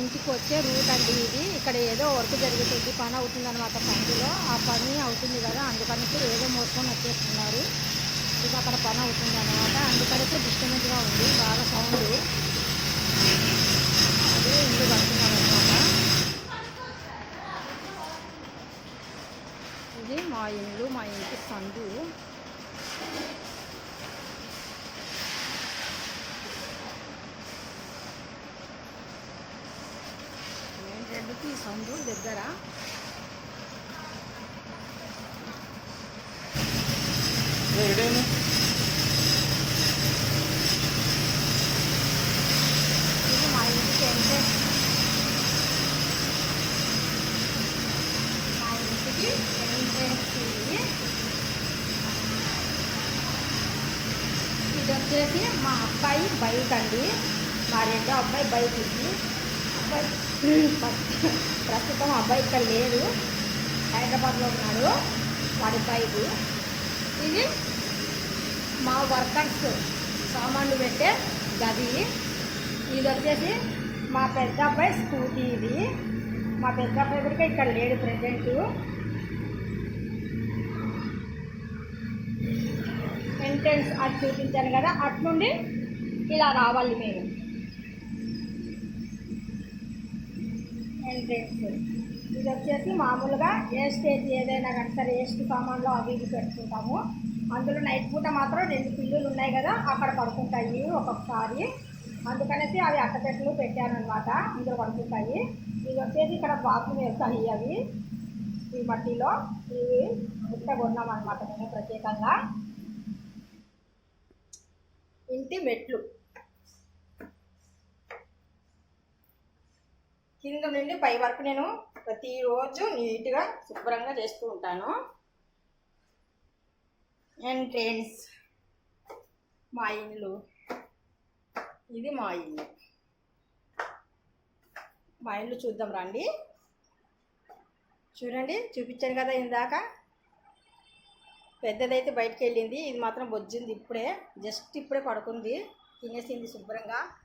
ఇంటికి వచ్చే రూట్ అండి ఇది. ఇక్కడ ఏదో వర్క్ జరుగుతుంది పని అవుతుంది అనమాట పనిలో ఆ పని అవుతుంది కదా అందుకని ఏదో మోసుకొని వచ్చేస్తున్నారు. ఇది అక్కడ పని అవుతుంది అనమాట అందుకని డిస్టర్బెన్స్గా ఉంది బాగా సౌండ్. అదే ఇల్లు కడుతున్నారు అనమాట ఇది మా ఇల్లు మా ఇంటి సందు. రోడ్డుకి సందు దగ్గర. ఇది మా ఇంటికి ఎంట్రెన్స్ మా ఇంటికి ఎంట్రెన్స్ ఇది. ఇది వచ్చేసి మా అబ్బాయి బైక్ అండి. మా రెండో అబ్బాయి బైక్ ఇది. అబ్బాయి ప్రస్తుతం అబ్బాయి ఇక్కడ లేడు. హైదరాబాద్లో ఉన్నాడు. వాడి బైక్. ఇది మా వర్కర్స్ సామాన్లు పెట్టే గది. ఇది వచ్చేసి మా పెద్ద అబ్బాయి స్కూటీ ఇది. మా పెద్ద అబ్బాయి కూడా ఇక్కడ లేడు ప్రజెంట్ ఎంట్రన్స్ అది చూపించాను కదా. అటు నుండి ఇలా రావాలి మేము. ఎంట్రెన్స్ ఇది వచ్చేసి మామూలుగా ఏ స్టేజ్ ఏదైనా కానీ సరే ఏస్ట్ సామాన్లు అవి ఇవి పెట్టుకుంటాము. అందులో నైట్ పూట మాత్రం రెండు పిల్లులు ఉన్నాయి కదా అక్కడ పడుకుంటాయి ఒక్కొక్కసారి. అందుకనేసి అవి అట్టపెట్టలు పెట్టానమాట ఇందులో పడుకుంటాయి. ఇది వచ్చేసి ఇక్కడ బాత్రూమ్ వేస్తాయి అవి. ఈ మట్టిలో ఇవి బుట్ట కొన్నాం అనమాట మేము ప్రత్యేకంగా. ఇంటి మెట్లు. కింద నుండి పై వరకు నేను ప్రతిరోజు నీట్గా శుభ్రంగా చేస్తూ ఉంటాను. ఎంట్రెన్స్ మా ఇల్లు. ఇది మా ఇల్లు. మా ఇల్లు చూద్దాం రండి. చూడండి చూపించాను కదా ఇందాక. పెద్దదైతే బయటికి వెళ్ళింది. ఇది మాత్రం బొజ్జింది ఇప్పుడే. జస్ట్ ఇప్పుడే పడుకుంది. తినేసింది శుభ్రంగా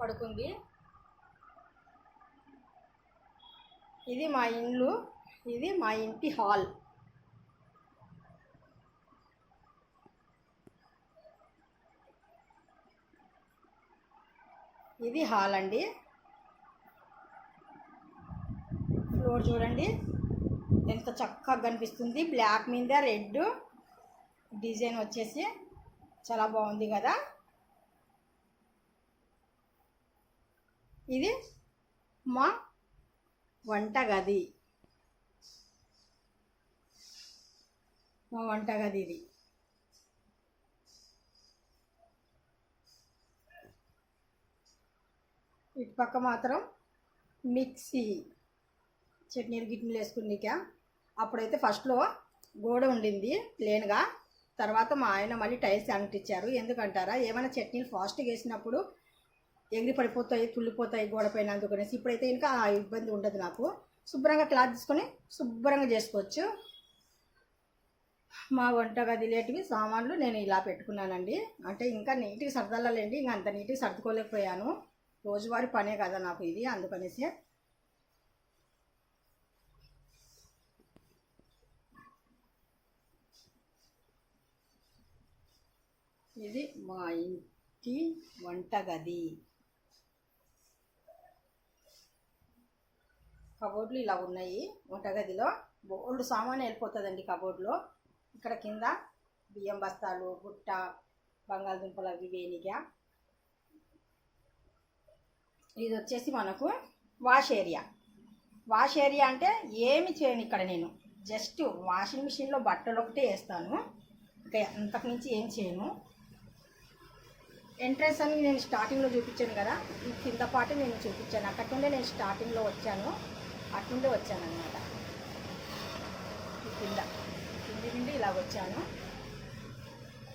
పడుకుంది. ఇది మా ఇల్లు ఇది మా ఇంటి హాల్. ఇది హాల్ అండి. ఫ్లోర్ చూడండి. ఎంత చక్కగా కనిపిస్తుంది. బ్లాక్ మీద రెడ్ డిజైన్ వచ్చేసి చాలా బాగుంది కదా. ఇది మా వంటగది. మా వంటగది ఇది. ఇటు పక్క మాత్రం మిక్సీ. చట్నీలు గిట్నీలు వేసుకునిక అప్పుడైతే ఫస్ట్లో గోడ ఉండింది ప్లేన్గా తర్వాత మా ఆయన మళ్ళీ టైల్స్ అంటించారు. ఎందుకంటారా? ఏమైనా చట్నీలు ఫాస్ట్గా వేసినప్పుడు ఎగిరి పడిపోతాయి తుళ్ళిపోతాయి గోడపైన అందుకనేసి ఇప్పుడైతే ఇంకా ఆ ఇబ్బంది ఉండదు నాకు. శుభ్రంగా క్లాత్ తీసుకొని శుభ్రంగా చేసుకోవచ్చు. మా వంటగది లేటివి సామాన్లు నేను ఇలా పెట్టుకున్నానండి. అంటే ఇంకా నీట్గా సర్దాలండి ఇంకా అంత నీట్గా సర్దుకోలేకపోయాను. రోజువారి పనే కదా నాకు ఇది అందుకనేసి. ఇది మా ఇంటి వంటగది. కబోర్డ్లు ఇలా ఉన్నాయి వంటగదిలో. బోల్డ్ సామాన్ వెళ్ళిపోతుందండి కబోర్డ్లో. ఇక్కడ కింద బియ్యం బస్తాలు బుట్ట బంగాళదుంపలు అవి వేనిగా ఇది వచ్చేసి మనకు వాష్ ఏరియా. వాష్ ఏరియా అంటే ఏమి చేయను ఇక్కడ నేను. జస్ట్ వాషింగ్ మిషన్లో బట్టలు ఒకటే వేస్తాను. ఇంకా అంతకుమించి ఏం చేయను. ఎంట్రన్స్ అని నేను స్టార్టింగ్లో చూపించాను కదా. ఈ కింద పాటు నేను చూపించాను. అక్కడి నుండే నేను స్టార్టింగ్లో వచ్చాను. అటు వచ్చానమాట కింద. కింది నుండి ఇలా వచ్చాను.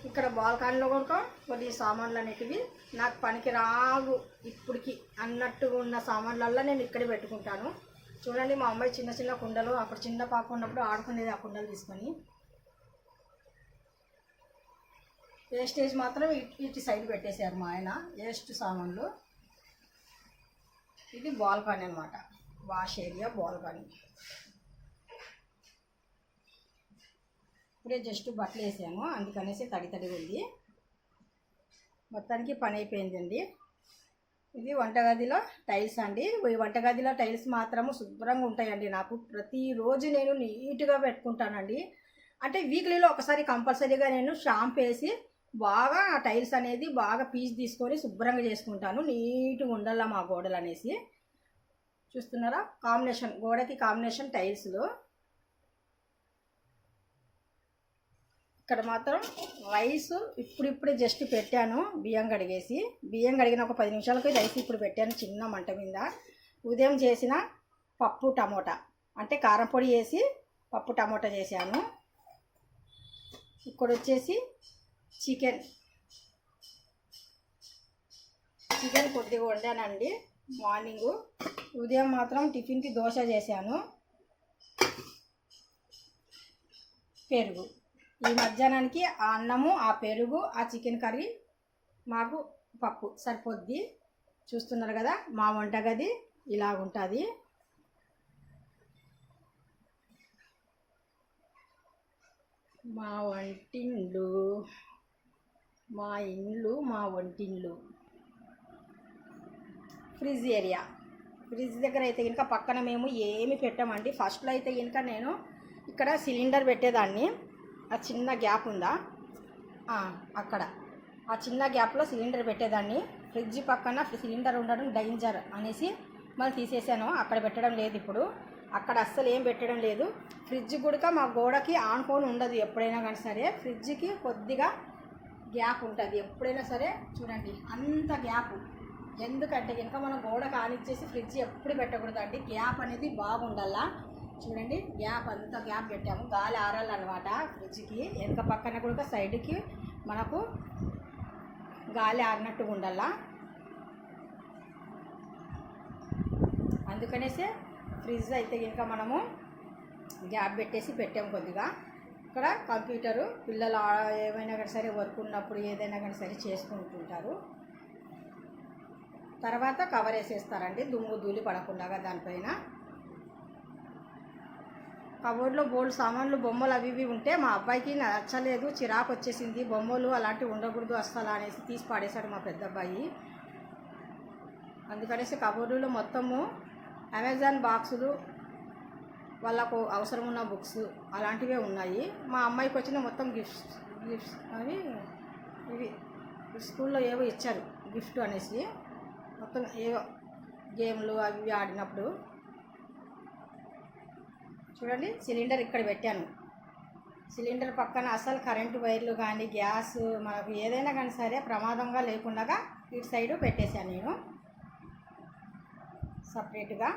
ఇక్కడ బాల్కాన్లో కూడా కొన్ని సామాన్లు అనేటివి. నాకు పనికి రావు ఇప్పటికి అన్నట్టుగా ఉన్న సామాన్లల్లో నేను ఇక్కడే పెట్టుకుంటాను. చూడండి మా అమ్మాయి చిన్న చిన్న కుండలు అప్పుడు చిన్న పాప ఉన్నప్పుడు ఆడుకునేది ఆ కుండలు తీసుకొని. వేస్టేజ్ మాత్రం ఇటు ఇటు సైడ్ పెట్టేశారు మా ఆయన వేస్ట్ సామాన్లు. ఇది బాల్కాన్ అనమాట వాష్ ఏరియా బాల్కనీ ఇప్పుడే జస్ట్ బట్టలు వేసాను అందుకనేసి తడి తడి ఉంది. మొత్తానికి పని అయిపోయిందండి. ఇది వంటగదిలో టైల్స్ అండి. ఈ వంటగదిలో టైల్స్ మాత్రము శుభ్రంగా ఉంటాయండి నాకు. ప్రతిరోజు నేను నీట్గా పెట్టుకుంటానండి. అంటే వీక్లీలో ఒకసారి కంపల్సరీగా నేను షాంప్ వేసి బాగా ఆ టైల్స్ అనేది బాగా పీస్ తీసుకొని శుభ్రంగా చేసుకుంటాను. నీట్గా ఉండాల మా గోడలు అనేసి చూస్తున్నారా? కాంబినేషన్ గోడకి కాంబినేషన్ టైల్స్లో ఇక్కడ మాత్రం రైస్ ఇప్పుడిప్పుడే జస్ట్ పెట్టాను బియ్యం కడిగేసి. బియ్యం కడిగిన ఒక పది నిమిషాలకి రైస్ ఇప్పుడు పెట్టాను చిన్న మంట మీద. ఉదయం చేసిన పప్పు టమోటా అంటే కారం పొడి వేసి పప్పు టమోటా చేశాను. ఇక్కడ వచ్చేసి చికెన్. చికెన్ కొద్దిగా వండానండి. మార్నింగు. ఉదయం మాత్రం టిఫిన్కి దోశ చేశాను. పెరుగు. ఈ మధ్యాహ్నానికి ఆ అన్నము ఆ పెరుగు ఆ చికెన్ కర్రీ మాకు పప్పు సరిపోద్ది. చూస్తున్నారు కదా మా వంటగది ఇలా ఉంటుంది మా వంటిండ్లు మా ఇండ్లు మా వంటిండ్లు. Fridge area. ఫ్రిడ్జ్ దగ్గర అయితే కనుక పక్కన మేము ఏమి పెట్టామండి. ఫస్ట్లో అయితే కనుక నేను ఇక్కడ సిలిండర్ పెట్టేదాన్ని. ఆ చిన్న గ్యాప్ ఉందా? అక్కడ. ఆ చిన్న గ్యాప్లో సిలిండర్ పెట్టేదాన్ని. ఫ్రిడ్జ్ పక్కన సిలిండర్ ఉండడం డేంజర్ అనేసి మళ్ళీ తీసేసాను. అక్కడ పెట్టడం లేదు ఇప్పుడు. అక్కడ అస్సలు ఏం పెట్టడం లేదు. ఫ్రిడ్జ్ కూడా మా గోడకి ఆనుకొని ఉండదు ఎప్పుడైనా కానీ సరే. ఫ్రిడ్జ్కి కొద్దిగా గ్యాప్ ఉంటుంది. ఎప్పుడైనా సరే చూడండి అంత గ్యాప్. ఎందుకంటే ఇంకా మనం గోడ కానిచ్చేసి ఫ్రిడ్జ్ ఎప్పుడు పెట్టకూడదండి. గ్యాప్ అనేది బాగుండాలా? చూడండి గ్యాప్ అంతా గ్యాప్ పెట్టాము. గాలి ఆరాలన్నమాట ఫ్రిడ్జ్కి. వెనక పక్కన కూడా సైడ్కి మనకు గాలి ఆరినట్టుగా ఉండాలా? అందుకనేసే ఫ్రిడ్జ్ అయితే ఇంకా మనము గ్యాప్ పెట్టేసి పెట్టాము కొద్దిగా. ఇక్కడ కంప్యూటరు పిల్లలు ఏమైనా కానీ సరే వర్క్ ఉన్నప్పుడు ఏదైనా కానీ సరే చేసుకుంటుంటారు. తర్వాత కవర్ వేసేస్తారండి. దుమ్ము ధూళి పడకుండా దానిపైన. కబోర్డ్లో బోల్డ్ సామాన్లు బొమ్మలు అవి ఇవి ఉంటే మా అబ్బాయికి నచ్చలేదు. చిరాకు వచ్చేసింది. బొమ్మలు అలాంటివి ఉండకూడదు అస్సలు అనేసి తీసి పాడేశాడు మా పెద్ద అబ్బాయి అందుకనేసి కబోర్డులో మొత్తము అమెజాన్ బాక్సులు వాళ్ళకు అవసరం ఉన్న బుక్స్ అలాంటివే ఉన్నాయి. మా అమ్మాయికి వచ్చిన మొత్తం గిఫ్ట్స్ గిఫ్ట్స్ అవి ఇవి స్కూల్లో ఏవో ఇచ్చారు. గిఫ్ట్ అనేసి. మొత్తం ఏవో గేమ్లు అవి ఆడినప్పుడు చూడండి సిలిండర్ ఇక్కడ పెట్టాను. సిలిండర్ పక్కన అసలు కరెంటు వైర్లు కానీ గ్యాస్ మనకు ఏదైనా కానీ సరే ప్రమాదంగా లేకుండా ఇటు సైడు పెట్టేశాను నేను. సపరేట్గా.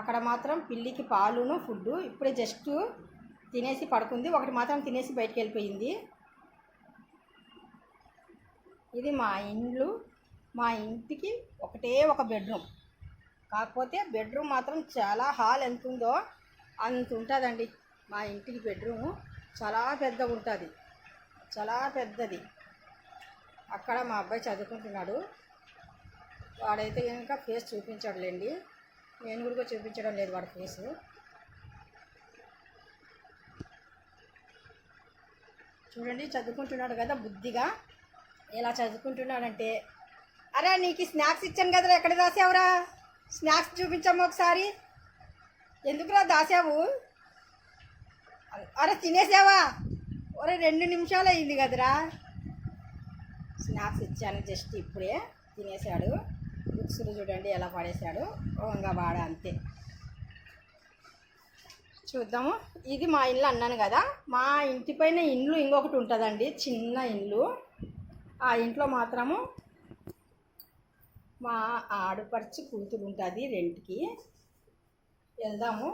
అక్కడ మాత్రం పిల్లికి పాలును ఫుడ్డు ఇప్పుడే జస్ట్ తినేసి పడుకుంది. ఒకటి మాత్రం తినేసి బయటికి వెళ్ళిపోయింది. ఇది మా ఇండ్లు మా ఇంటికి ఒకటే ఒక బెడ్రూమ్. కాకపోతే బెడ్రూమ్ మాత్రం చాలా హాల్ ఎంత ఉందో అంత ఉంటుందండి. మా ఇంటికి బెడ్రూమ్ చాలా పెద్దగా ఉంటుంది. చాలా పెద్దది. అక్కడ మా అబ్బాయి చదువుకుంటున్నాడు. వాడైతే కనుక ఫేస్ చూపించడంలేండి నేను కూడా చూపించడం లేదు వాడి ఫేసు. చూడండి చదువుకుంటున్నాడు కదా బుద్ధిగా. ఎలా చదువుకుంటున్నాడంటే అరే నీకు స్నాక్స్ ఇచ్చాను కదరా ఎక్కడ దాసావురా? స్నాక్స్ చూపించమ్మా ఒకసారి. ఎందుకురా దాసావు? అరే తినేసావా? ఒరే రెండు నిమిషాలు అయింది కదరా. స్నాక్స్ ఇచ్చాను జస్ట్ ఇప్పుడే తినేశాడు. బుక్స్లు చూడండి ఎలా పడేశాడు ఇంకా వాడ అంతే. చూద్దాము. ఇది మా ఇల్లు అన్నాను కదా మా ఇంటి పైన ఇండ్లు ఇంకొకటి ఉంటుందండి చిన్న ఇల్లు. ఆ ఇంట్లో మాత్రము మా ఆడపడుచు కూతురు ఉంటుంది రెంట్కి. వెళ్దాము.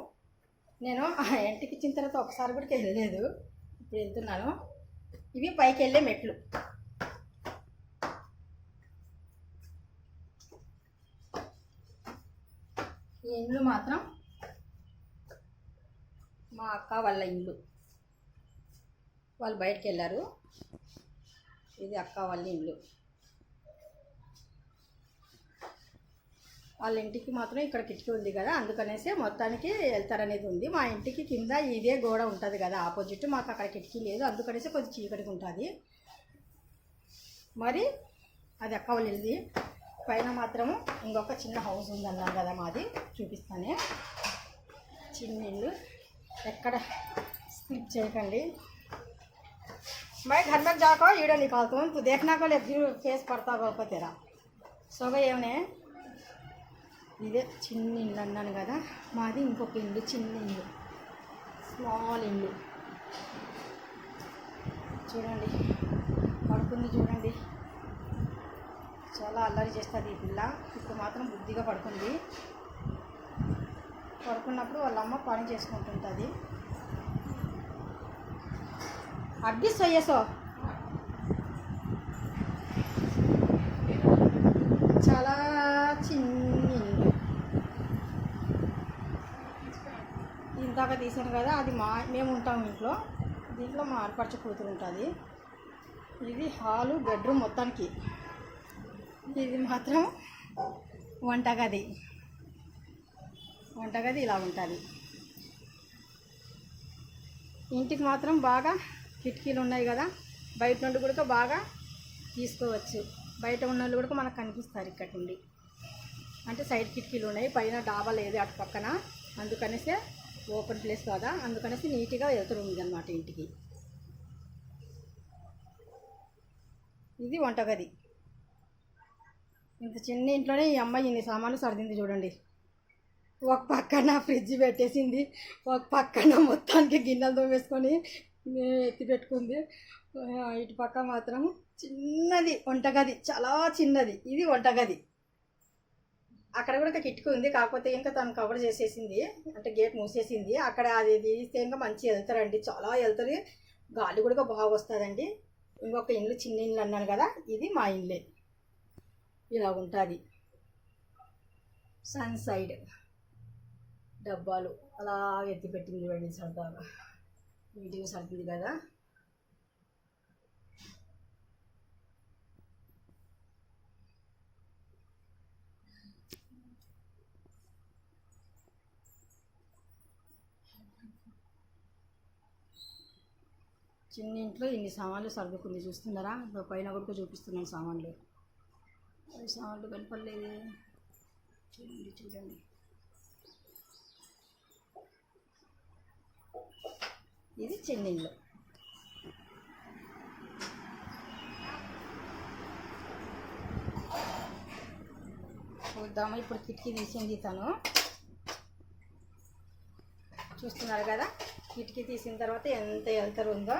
నేను ఆ ఇంటికి ఇచ్చిన తర్వాత ఒకసారి కూడా వెళ్ళలేదు. ఇప్పుడు వెళ్తున్నాను. ఇవి పైకి వెళ్ళే మెట్లు. ఈ ఇల్లు మాత్రం మా అక్క వాళ్ళ ఇల్లు. వాళ్ళు బయటికి వెళ్ళారు. ఇది అక్క వాళ్ళ ఇల్లు. వాళ్ళ ఇంటికి మాత్రం ఇక్కడ కిటికీ ఉంది కదా అందుకనేసి మొత్తానికి వెళ్తారనేది ఉంది. మా ఇంటికి కింద ఇదే గోడ ఉంటుంది కదా ఆపోజిట్ మాకు అక్కడ కిటికీ లేదు అందుకనేసి కొద్దిగా చీకటికి ఉంటుంది. మరి అది అక్క వాళ్ళది పైన మాత్రము ఇంకొక చిన్న హౌస్ ఉంది అన్నారు కదా మాది చూపిస్తానే. చిన్న ఇల్లు. ఎక్కడ స్కిప్ చేయకండి. मैं घर में जाकर वीडियो निकालता हूँ तो देखना को ले फिर फेस पड़ता होगा तेरा సోగా ఏమనే ఇదే చిన్న ఇల్లు అన్నాను కదా మాది ఇంకొక ఇల్లు చిన్న ఇల్లు స్మాల్ ఇల్లు చూడండి పడుకుంది చూడండి చాలా అల్లరి చేస్తుంది ఈ పిల్ల ఇప్పుడు మాత్రం బుద్ధిగా పడుకుంది పడుకున్నప్పుడు వాళ్ళ అమ్మ పని చేసుకుంటుంటుంది అడ్డి సొయ్యసో చాలా చిన్ని. ఇందాక తీసాను కదా అది మా మేము ఉంటాం ఇంట్లో. దీంట్లో మా కూతురు ఉంటుంది. ఇది హాలు బెడ్రూమ్ మొత్తానికి. ఇది మాత్రం వంటగది. వంటగది ఇలా ఉంటుంది. ఇంటికి మాత్రం బాగా కిటికీలు ఉన్నాయి కదా బయట నుండి కూడా బాగా తీసుకోవచ్చు. బయట ఉన్న వాళ్ళు కూడా మనకు కనిపిస్తారు ఇక్కడ నుండి. అంటే సైడ్ కిటికీలు ఉన్నాయి పైన డాబా లేదు అటు పక్కన. అందుకనేసే ఓపెన్ ప్లేస్ కదా అందుకనేసి నీట్గా వెళ్తూ ఉంది అనమాట ఇంటికి. ఇది వంటగది. ఇంత చిన్న ఇంట్లోనే ఈ అమ్మాయి ఇన్ని సామాన్లు సర్దింది చూడండి. ఒక పక్కన ఫ్రిడ్జ్ పెట్టేసింది ఒక పక్కన మొత్తానికి గిన్నెలు తోమేసుకొని ఎత్తి పెట్టుకుంది. ఇటు పక్క మాత్రం చిన్నది వంటగది చాలా చిన్నది. ఇది వంటగది. అక్కడ కూడా ఒక కిటికీ ఉంది. కాకపోతే ఇంకా తను కవర్ చేసేసింది. అంటే గేట్ మూసేసింది. అక్కడ అది తీస్తే ఇంకా మంచి వెళ్తారండి చాలా వెళ్తుంది గాలి కూడా బాగా వస్తుందండి. ఇంకొక ఇండ్లు చిన్న ఇల్లు అన్నాను కదా. ఇది మా ఇండ్లే. ఇలా ఉంటుంది. సన్ సైడ్ డబ్బాలు. అలా ఎత్తి పెట్టింది చూడండి సరదాగా. నీట్గా సరిపోయింది కదా? చిన్న ఇంట్లో ఇన్ని సామాన్లు సర్దుకుంది చూస్తున్నారా? ఇప్పుడు పైన కూడా చూపిస్తున్నాను సామాన్లు. అవి సామాన్లు కనపడలేదు. చూడండి చూడండి. ఇది చిన్న చూద్దాము ఇప్పుడు కిటికీ తీసింది తను. చూస్తున్నారు కదా కిటికీ తీసిన తర్వాత ఎంత వెళ్తారు ఉందో.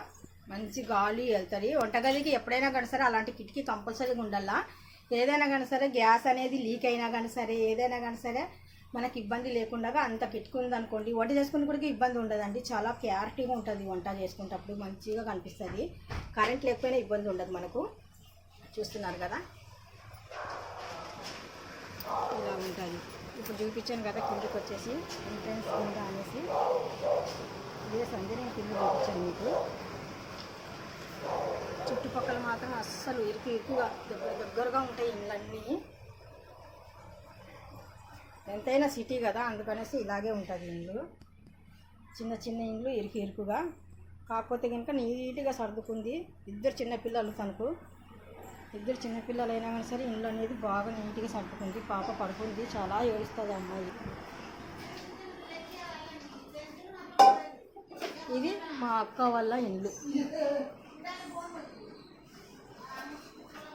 మంచి గాలి వెళ్తుంది. వంటగదికి ఎప్పుడైనా కానీ సరే అలాంటి కిటికీ కంపల్సరీగా ఉండాలా. ఏదైనా కానీ సరే గ్యాస్ అనేది లీక్ అయినా కానీ సరే ఏదైనా కానీ సరే మనకి ఇబ్బంది లేకుండా అంత పెట్టుకుందనుకోండి ఉందనుకోండి వంట చేసుకుని కూడా ఇబ్బంది ఉండదండి. చాలా క్లారిటీగా ఉంటుంది వంట చేసుకునేటప్పుడు మంచిగా కనిపిస్తుంది. కరెంట్ లేకపోయినా ఇబ్బంది ఉండదు మనకు. చూస్తున్నారు కదా? ఇలా ఉంటుంది. ఇప్పుడు చూపించాను కదా కిందకి వచ్చేసి ఎంట్రన్స్ కింద అనేసి. ఇదే సంధ్య నేను కింద చూపించాను మీకు. చుట్టుపక్కల మాత్రం అస్సలు ఇరుకు ఇరుకుగా దగ్గర దగ్గరగా ఉంటాయి ఇళ్ళన్నీ. ఎంతైనా సిటీ కదా అందుకనేసి ఇలాగే ఉంటుంది ఇండ్లు. చిన్న చిన్న ఇండ్లు ఇరుకు ఇరుకుగా. కాకపోతే కనుక నీట్గా సర్దుకుంది. ఇద్దరు చిన్నపిల్లలు తనకు. ఇద్దరు చిన్నపిల్లలు అయినా కానీ సరే ఇండ్లు అనేది బాగా నీట్గా సర్దుకుంది. పాప పడుకుంది. చాలా ఏడుస్తుంది అమ్మాయి. ఇది మా అక్క వాళ్ళ ఇండ్లు.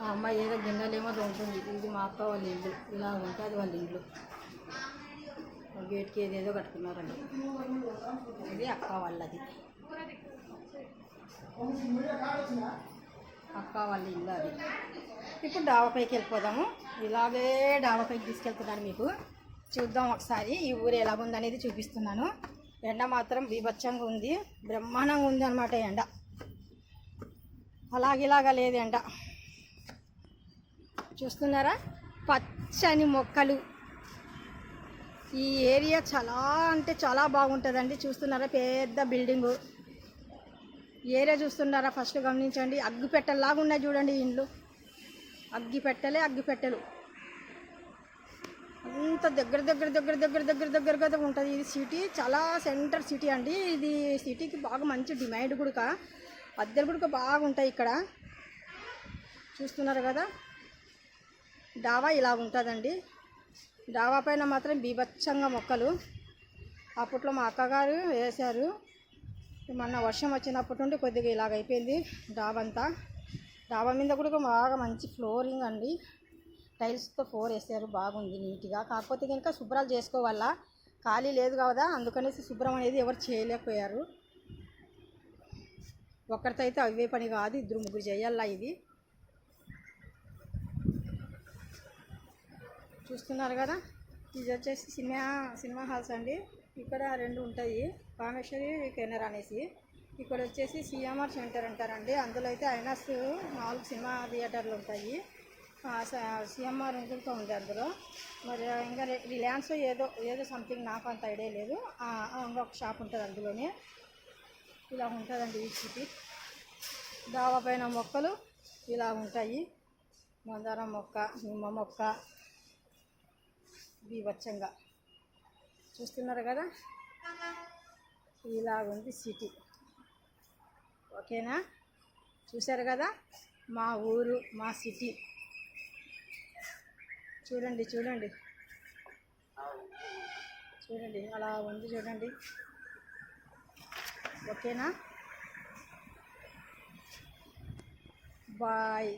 ఆ అమ్మాయి ఏదో గిన్నెలేమో ఉంటుంది ఇది మా అక్క వాళ్ళ ఇల్లు ఇలా ఉంటుంది వాళ్ళ ఇల్లు గేట్కి ఏదేదో కట్టుకున్నారండి. ఇది అక్క వాళ్ళది. అక్క వాళ్ళ ఇల్లు అది. ఇప్పుడు డాబాపైకి వెళ్ళిపోదాము. ఇలాగే డాబాపైకి తీసుకెళ్తున్నాను మీకు. చూద్దాం ఒకసారి ఈ ఊరు ఎలాగుందనేది చూపిస్తున్నాను. ఎండ మాత్రం బీభత్సంగా ఉంది. బ్రహ్మాండంగా ఉంది అనమాట ఎండ. అలాగిలాగా లేదు ఎండ. చూస్తున్నారా? పచ్చని మొక్కలు. ఈ ఏరియా చాలా అంటే చాలా బాగుంటుందండి. చూస్తున్నారా? పెద్ద బిల్డింగు. ఏరియా చూస్తున్నారా? ఫస్ట్ గమనించండి. అగ్గిపెట్టెల్లాగా ఉన్నాయి చూడండి ఇండ్లు. అగ్గి పెట్టెలే అంత దగ్గర దగ్గర దగ్గర దగ్గర దగ్గర దగ్గరగా ఉంటుంది ఇది సిటీ. చాలా సెంటర్ సిటీ అండి. ఇది సిటీకి బాగా మంచి డిమాండ్ కూడా అద్దెలు కూడా బాగుంటాయి ఇక్కడ. చూస్తున్నారు కదా? డాబా ఇలా ఉంటుందండి. డాబా పైన మాత్రం బీభత్సంగా మొక్కలు. అప్పట్లో మా అక్కగారు వేశారు. మొన్న వర్షం వచ్చినప్పటి నుండి కొద్దిగా ఇలాగ అయిపోయింది డాబా అంతా. డాబా మీద కూడా బాగా మంచి ఫ్లోరింగ్ అండి. టైల్స్తో ఫ్లోర్ వేసారు బాగుంది నీట్గా. కాకపోతే కనుక శుభ్రాలు చేసుకోవాలా? ఖాళీ లేదు కదా అందుకనేసి శుభ్రం అనేది ఎవరు చేయలేకపోయారు. ఒక్కరితో అయితే అవే పని కాదు ఇద్దరు ముగ్గురు చేయాలా ఇది? చూస్తున్నారు కదా? ఇది వచ్చేసి సినిమా సినిమా హాల్స్ అండి. ఇక్కడ రెండు ఉంటాయి. కామేశ్వరి కెనర్ అనేసి. ఇక్కడ వచ్చేసి సిఎంఆర్ సెంటర్ అంటారండి. అందులో అయితే ఐనాస్ నాలుగు సినిమా థియేటర్లు ఉంటాయి. సిఎంఆర్ ఇంకొక ఉంది అందులో. మరి ఇంకా రిలయన్స్ ఏదో ఏదో సంథింగ్ నాకు అంత ఐడియా లేదు. ఇంకొక షాప్ ఉంటుంది అందులోనే. ఇలా ఉంటుందండి ఈ సిటీ. దావా పైన మొక్కలు ఇలా ఉంటాయి. మందారం మొక్క నిమ్మ మొక్క బీభత్సంగా. చూస్తున్నారు కదా? ఇలాగుంది సిటీ. ఓకేనా? చూశారు కదా? మా ఊరు మా సిటీ. చూడండి చూడండి. చూడండి అలా ఉంది చూడండి. ఓకేనా? బాయ్.